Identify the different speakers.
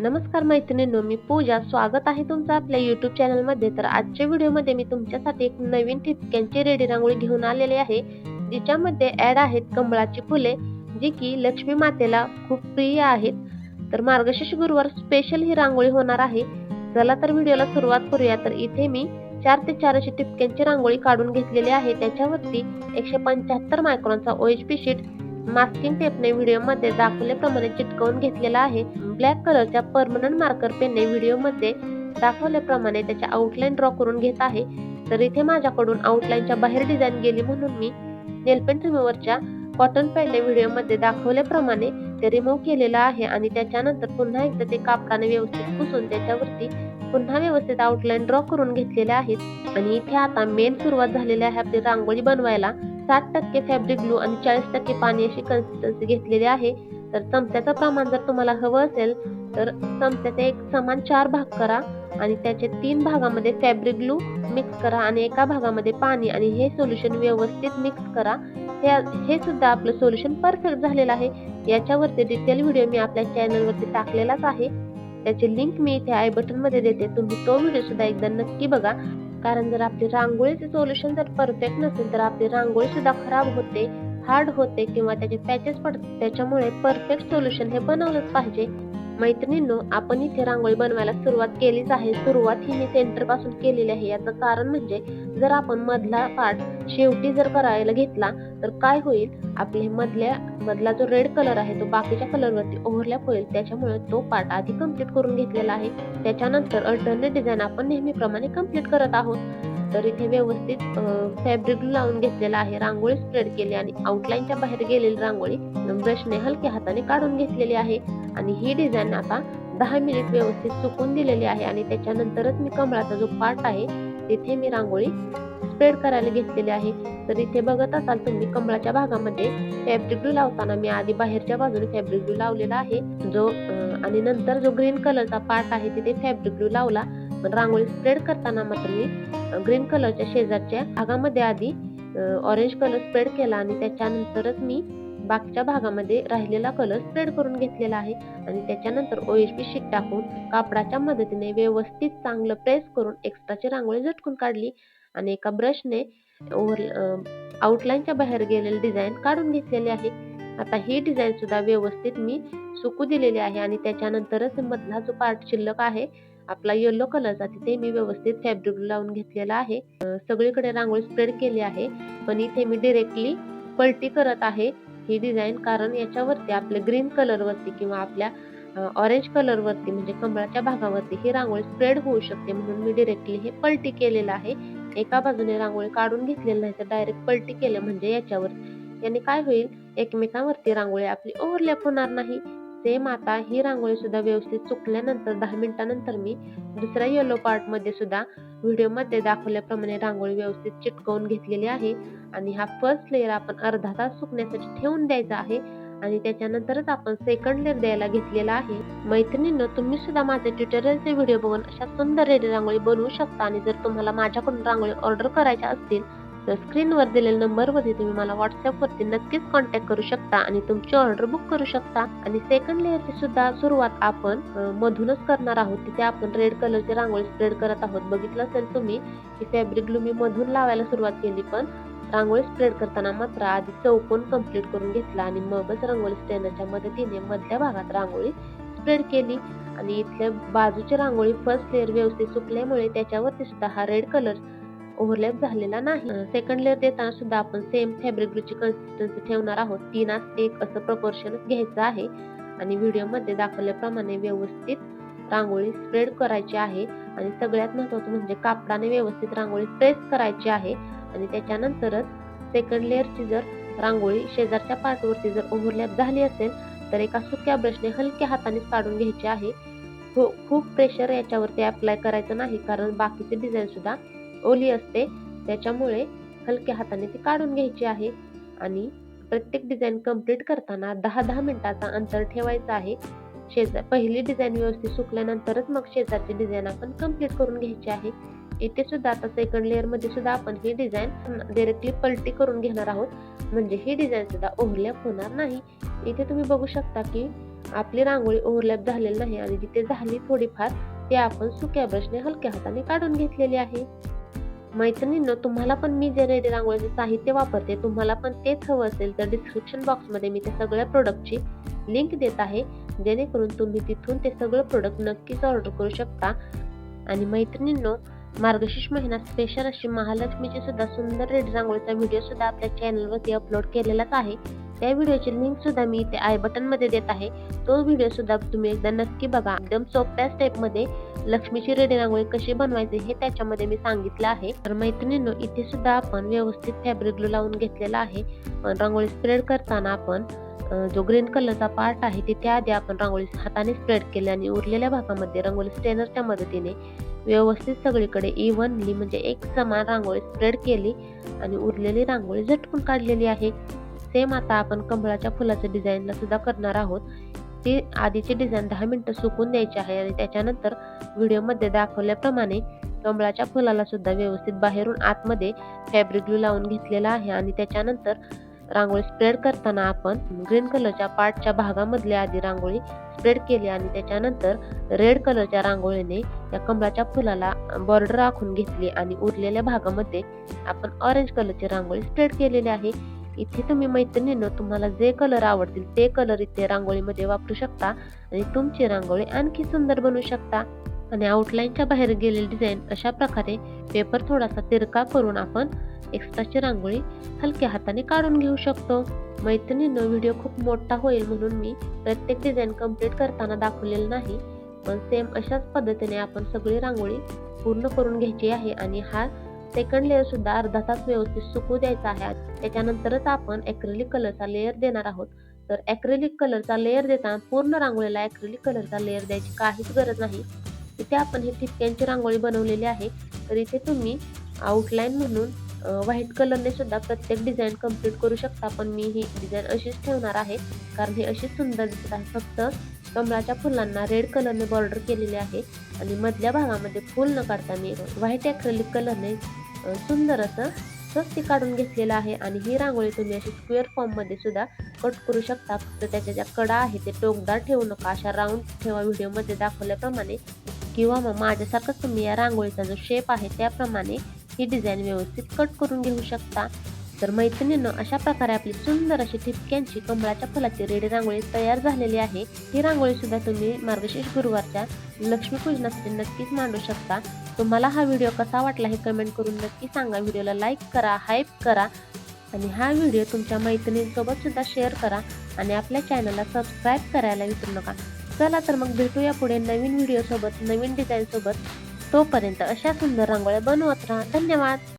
Speaker 1: नमस्कार मैत्रिणींनो मी पूजा. स्वागत आहे तुमचं आपल्या युट्यूब चॅनलमध्ये तर आजच्या व्हिडिओमध्ये मी तुमच्यासाठी एक नवीन ठिपक्यांची रेडी रांगोळी घेऊन आलेली आहे. जिच्यामध्ये ॲड आहेत कमळाची फुले जी की लक्ष्मी मातेला खूप प्रिय आहेत. तर मार्गशीर्ष गुरुवार स्पेशल ही रांगोळी होणार आहे. चला तर व्हिडिओला सुरुवात करूया. तर इथे मी चार ते चारशे टिपक्यांची रांगोळी काढून घेतलेली आहे. त्याच्यावरती एकशे पंच्याहत्तर मायक्रॉनचा ओएचपी शीट मास्किंग टेपने व्हिडिओमध्ये दाखवल्याप्रमाणे चिटकवून घेतलेला आहे. ब्लॅक कलरच्या परमनंट मार्कर पेनने व्हिडिओमध्ये दाखवल्याप्रमाणे त्याच्या आउटलाईन ड्रॉ करून घेत आहे. तर इथे माझ्याकडून आउटलाईनच्या बाहेर डिझाईन गेली म्हणून मी नेलपेंट रिमूव्हरच्या कॉटन पॅडने व्हिडिओमध्ये दाखवल्याप्रमाणे ते रिमूव्ह केलेलं आहे आणि त्याच्यानंतर पुन्हा एकदा ते कापडाने व्यवस्थित पुसून त्याच्यावरती पुन्हा व्यवस्थित आउटलाईन ड्रॉ करून घेतलेले आहेत. आणि इथे आता मेन सुरुवात झालेली आहे आपली रांगोळी बनवायला. सात टक्के फॅब्रिक ग्लू आणि चाळीस टक्के पाणी अशी कन्सिस्टन्सी घेतलेली आहे. तर चमच्याचं प्रमाण जर तुम्हाला हवं असेल तर चमच्याचे एक समान चार भाग करा आणि त्याचे तीन भागामध्ये फॅब्रिक ग्लू मिक्स करा आणि एका भागामध्ये पाणी आणि हे सोल्युशन व्यवस्थित मिक्स करा. हे हे सुद्धा आपलं सोल्युशन परफेक्ट झालेलं आहे. याच्यावरती डिटेल व्हिडिओ मी आपल्या चॅनलवरती टाकलेलाच आहे. त्याची लिंक मी इथे आय बटनमध्ये देते. तुम्ही तो व्हिडिओ सुद्धा एकदा नक्की बघा. कारण जर आपली रांगोळीचे सोल्युशन जर परफेक्ट नसेल तर आपली रांगोळी सुद्धा खराब होते हार्ड होते किंवा त्याचे पॅचेस पडतात. त्याच्यामुळे परफेक्ट सोल्युशन हे बनवलंच पाहिजे. मैत्रिणींनो आपण इथे रांगोळी बनवायला सुरुवात केलीच आहे. सुरुवात ही मी सेंटरपासून केलेली आहे. याचं कारण म्हणजे जर आपण मधला पार्ट शेवटी जर करायला घेतला तर काय होईल? आपले मधल्या मधला जो रेड कलर आहे तो बाकीच्या कलरवरती ओव्हरलॅप होईल. त्याच्यामुळे तो पार्ट आधी कंप्लीट करून घेतलेला आहे. त्याच्यानंतर अल्टरनेट डिझाईन आपण नेहमीप्रमाणे कंप्लीट करत आहोत. तर इथे व्यवस्थित फॅब्रिक लावून घेतलेला आहे. रांगोळी स्प्रेड केली आणि आउटलाईनच्या बाहेर गेलेली रांगोळी ब्रशने हलक्या हाताने काढून घेतलेली आहे. आणि ही डिझाईन आता दहा मिनिट व्यवस्थित सुकून दिलेली आहे आणि त्याच्यानंतरच मी कमळाचा जो पार्ट आहे तिथे मी रांगोळी स्प्रेड करायला घेतलेली आहे. तर इथे बघत असाल तुम्ही कमळाच्या भागामध्ये फॅब्रिक ग्लू लावताना मी आधी बाहेरच्या बाजूने फॅब्रिक ग्लू लावलेला आहे. जो आणि नंतर जो ग्रीन कलरचा पार्ट आहे तिथे फॅब्रिक ग्लू लावला. पण रांगोळी स्प्रेड करताना मात्र मी ग्रीन कलरच्या शेजारच्या भागामध्ये आधी ऑरेंज कलर स्प्रेड केला आणि त्याच्यानंतरच मी बाकीच्या भागामध्ये राहिलेला कलर स्प्रेड करून घेतलेला आहे. आणि त्याच्यानंतर ओएचपी शीट टाकून कापडाच्या मदतीने व्यवस्थित चांगलं प्रेस करून एक्स्ट्राची रांगोळी झटकून काढली आणि एका ब्रशने ओव्हर आउटलाईनच्या बाहेर गेलेली डिझाईन काढून घेतलेली आहे. आता ही डिझाईन सुद्धा व्यवस्थित मी सुकू दिलेली आहे आणि त्याच्यानंतरच मधला जो पार्ट शिल्लक आहे आपला येलो कलरचा तिथे मी व्यवस्थित फॅब्रिक लावून घेतलेला आहे. सगळीकडे रांगोळी स्प्रेड केली आहे. पण इथे मी डिरेक्टली पलटी करत आहे. ही डिझाईन कारण याच्यावरती आपल्या ग्रीन कलरवरती किंवा आपल्या ऑरेंज कलरवरती म्हणजे कमळाच्या भागावरती ही रांगोळी स्प्रेड होऊ शकते म्हणून मी डिरेक्टली हे पलटी केलेलं आहे. एका बाजूने रांगोळी काढून घेतलेली नाही तर डायरेक्ट पलटी केलं म्हणजे याच्यावर. याने काय होईल? एकमेकांवरती रांगोळी आपली ओव्हरलॅप होणार नाही. सेम आता ही रांगोळी सुद्धा व्यवस्थित चुकल्यानंतर दहा मिनिटानंतर मी दुसऱ्या येलो पार्टमध्ये सुद्धा व्हिडिओमध्ये दाखवल्याप्रमाणे रांगोळी व्यवस्थित चिटकवून घेतलेली आहे. आणि हा फर्स्ट लेअर आपण अर्धा तास सुकण्यासाठी ठेवून द्यायचा आहे. आणि त्याच्यानंतरच आपण सेकंड लेअर द्यायला घेतलेला आहे. मैत्रिणींनो तुम्ही सुद्धा माझे ट्युटोरियलचे व्हिडिओ बघून अशा सुंदर रेडी रांगोळी बनवू शकता. आणि जर तुम्हाला माझ्याकडून रांगोळी ऑर्डर करायच्या असतील तर स्क्रीनवर दिलेल्या नंबरवरती तुम्ही मला व्हॉट्सअपवरती नक्कीच कॉन्टॅक्ट करू शकता आणि तुमची ऑर्डर बुक करू शकता. आणि सेकंड लेअरची सुद्धा सुरुवात आपण मधूनच करणार आहोत. तिथे आपण रेड कलरची रांगोळी स्प्रेड करत आहोत. बघितलं असेल तुम्ही की फॅब्रिक ग्लू मी मधून लावायला सुरुवात केली पण रांगोळी स्प्रेड करताना मात्र आधी चौकोन कंप्लीट करून घेतला आणि मगच रांगोळी स्टेनरच्या मदतीने मधल्या भागात रांगोळी स्प्रेड केली. आणि इथल्या बाजूची रांगोळी फर्स्ट लेअर व्यवस्थित सुकल्यामुळे त्याच्यावरती सुद्धा हा रेड कलर ओव्हरलॅप झालेला नाही. सेकंड लेअर देताना सुद्धा आपण सेम फॅब्रिक ग्रूची कन्सिस्टन्सी ठेवणार आहोत. तीन तीनास एक असं प्रपोर्शनच घ्यायचं आहे. आणि व्हिडिओमध्ये दाखवल्याप्रमाणे व्यवस्थित रांगोळी स्प्रेड करायची आहे. आणि सगळ्यात महत्वाचं म्हणजे कापडाने व्यवस्थित रांगोळी प्रेस करायची आहे. आणि त्याच्यानंतरच सेकंड लेअरची जर रांगोळी शेजारच्या पार्टवरती जर ओव्हरलॅप झाली असेल तर एका सुक्या ब्रशने हलक्या हाताने काढून घ्यायची आहे. हो, खूप प्रेशर याच्यावरती अप्लाय करायचं नाही. कारण बाकीचे डिझाईन सुद्धा ओली असते त्याच्यामुळे हलक्या हाताने ती काढून घ्यायची आहे आणि प्रत्येक डिझाईन कंप्लीट करताना दहा दहा मिनिटाचा अंतर ठेवायचा आहे. शेजार पहिली डिझाईन व्यवस्थित सुकल्यानंतरच मग शेजारची डिझाईन आपण कंप्लीट करून घ्यायची आहे. इथे सुद्धा आता सेकंड लेअरमध्ये सुद्धा आपण ही डिझाईन डायरेक्टली पलटी करून घेणार आहोत. म्हणजे ही डिझाईन सुद्धा ओव्हरलॅप होणार नाही. इथे तुम्ही बघू शकता की आपली रांगोळी ओव्हरलॅप झालेली नाही आणि जिथे झाली थोडीफार ते आपण सुक्या ब्रशने हलक्या हाताने काढून घेतलेली आहे. मैत्रिणींनो तुम्हाला पण मी जे रेडी रांगोळीचे साहित्य वापरते तुम्हाला पण तेच हवं असेल तर डिस्क्रिप्शन बॉक्समध्ये मी त्या सगळ्या प्रोडक्टची लिंक देत आहे. जेणेकरून तुम्ही तिथून ते सगळं प्रोडक्ट नक्कीच ऑर्डर करू शकता. आणि मैत्रिणींनो मार्गशीर्ष महिना स्पेशल अशी महालक्ष्मीची सुद्धा सुंदर रेडी रांगोळीचा व्हिडिओ सुद्धा आपल्या चॅनलवरती अपलोड केलेलाच आहे. त्या व्हिडिओची लिंक सुद्धा मी इथे आय बटनमध्ये देत आहे. तो व्हिडिओ सुद्धा तुम्ही एकदा नक्की बघा. एकदम सोप्या स्टेपमध्ये लक्ष्मीची रेडी रांगोळी कशी बनवायची हे त्याच्यामध्ये मी सांगितलं आहे. तर मैत्रिणींनो इथे सुद्धा आपण व्यवस्थित फॅब्रिक ग्लू लावून घेतलेला आहे. पण रांगोळी स्प्रेड करताना आपण जो ग्रीन कलरचा पार्ट आहे तिथे आधी आपण रांगोळी हाताने स्प्रेड केली आणि उरलेल्या भागामध्ये रांगोळी स्टेनरच्या मदतीने व्यवस्थित सगळीकडे इव्हनली म्हणजे एक समान रांगोळी स्प्रेड केली आणि उरलेली रांगोळी झटकून काढलेली आहे. सेम आता आपण कमळाच्या फुलाच्या डिझाईनला सुद्धा करणार आहोत. ती आधीची डिझाईन दहा मिनटं सुकून द्यायची आहे आणि त्याच्यानंतर व्हिडिओमध्ये दाखवल्याप्रमाणे कमळाच्या फुलाला सुद्धा व्यवस्थित बाहेरून आतमध्ये फॅब्रिक ग्लू लावून घेतलेला आहे आणि त्याच्यानंतर रांगोळी स्प्रेड करताना आपण ग्रीन कलरच्या पार्टच्या भागामधली आधी रांगोळी स्प्रेड केली आणि त्याच्यानंतर रेड कलरच्या रांगोळीने त्या कमळाच्या फुलाला बॉर्डर आखून घेतली आणि उरलेल्या भागामध्ये आपण ऑरेंज कलरची रांगोळी स्प्रेड केलेली आहे. इथे तुम्ही मैत्रिणीनं तुम्हाला जे कलर आवडतील ते कलर इथे रांगोळीमध्ये वापरू शकता आणि तुमची रांगोळी आणखी सुंदर बनवू शकता. आणि आउटलाईनच्या बाहेर गेलेली डिझाईन अशा प्रकारे पेपर थोडासा तिरका करून आपण एक्स्ट्राची रांगोळी हलक्या हाताने काढून घेऊ शकतो. मैत्रिणीनं व्हिडिओ खूप मोठा होईल म्हणून मी प्रत्येक डिझाईन कंप्लीट करताना दाखवलेलं नाही पण सेम अशाच पद्धतीने आपण सगळी रांगोळी पूर्ण करून घ्यायची आहे आणि हा सेकंड लेअर सुद्धा अर्धा तास व्यवस्थित सुकू द्यायचा आहे. त्याच्यानंतरच आपण ॲक्रेलिक कलरचा लेअर देणार आहोत. तर ॲक्रेलिक कलरचा लेअर देताना पूर्ण रांगोळीला ॲक्रेलिक कलरचा लेअर द्यायची काहीच गरज नाही. इथे आपण ही ठिपक्यांची रांगोळी बनवलेली आहे. तर इथे तुम्ही आउटलाईन म्हणून व्हाईट कलरने सुद्धा प्रत्येक डिझाईन कंप्लीट करू शकता. पण मी ही डिझाईन अशीच ठेवणार आहे. कारण ही अशीच सुंदर दिसत आहे. फक्त कमळाच्या फुलांना रेड कलरने बॉर्डर केलेले आहे. आणि मधल्या भागामध्ये फुल न काढता मी व्हाईट ॲक्रेलिक कलरने सुंदर असं स्वस्ती काढून घेतलेलं आहे. आणि ही रांगोळी तुम्ही अशी स्क्वेअर फॉर्ममध्ये सुद्धा कट करू शकता. फक्त त्याच्या ज्या कडा आहे ते टोकदार ठेवू नका. अशा राऊंड ठेवा व्हिडिओमध्ये दाखवल्याप्रमाणे. किंवा मग माझ्यासारखंच तुम्ही या रांगोळीचा जो शेप आहे त्याप्रमाणे ही डिझाईन व्यवस्थित कट करून घेऊ शकता. तर मैत्रिणीनं अशा प्रकारे आपली सुंदर अशी ठिपक्यांची कमळाच्या फुलाची रेडी रांगोळी तयार झालेली आहे. ही रांगोळी सुद्धा तुम्ही मार्गशीर्ष गुरुवारच्या लक्ष्मीपूजनासाठी नक्कीच मांडू शकता. तुम्हाला हा व्हिडिओ कसा वाटला हे कमेंट करून नक्की सांगा. व्हिडिओला लाईक करा हाईप करा आणि हा व्हिडिओ तुमच्या मैत्रिणींसोबत सुद्धा शेअर करा आणि आपल्या चॅनलला सबस्क्राईब करायला विसरू नका. चला तर मग भेटूया पुढे नवीन व्हिडिओसोबत नवीन डिझाईनसोबत तोपर्यंत अशा सुंदर रांगोळ्या बनवत राहा. धन्यवाद!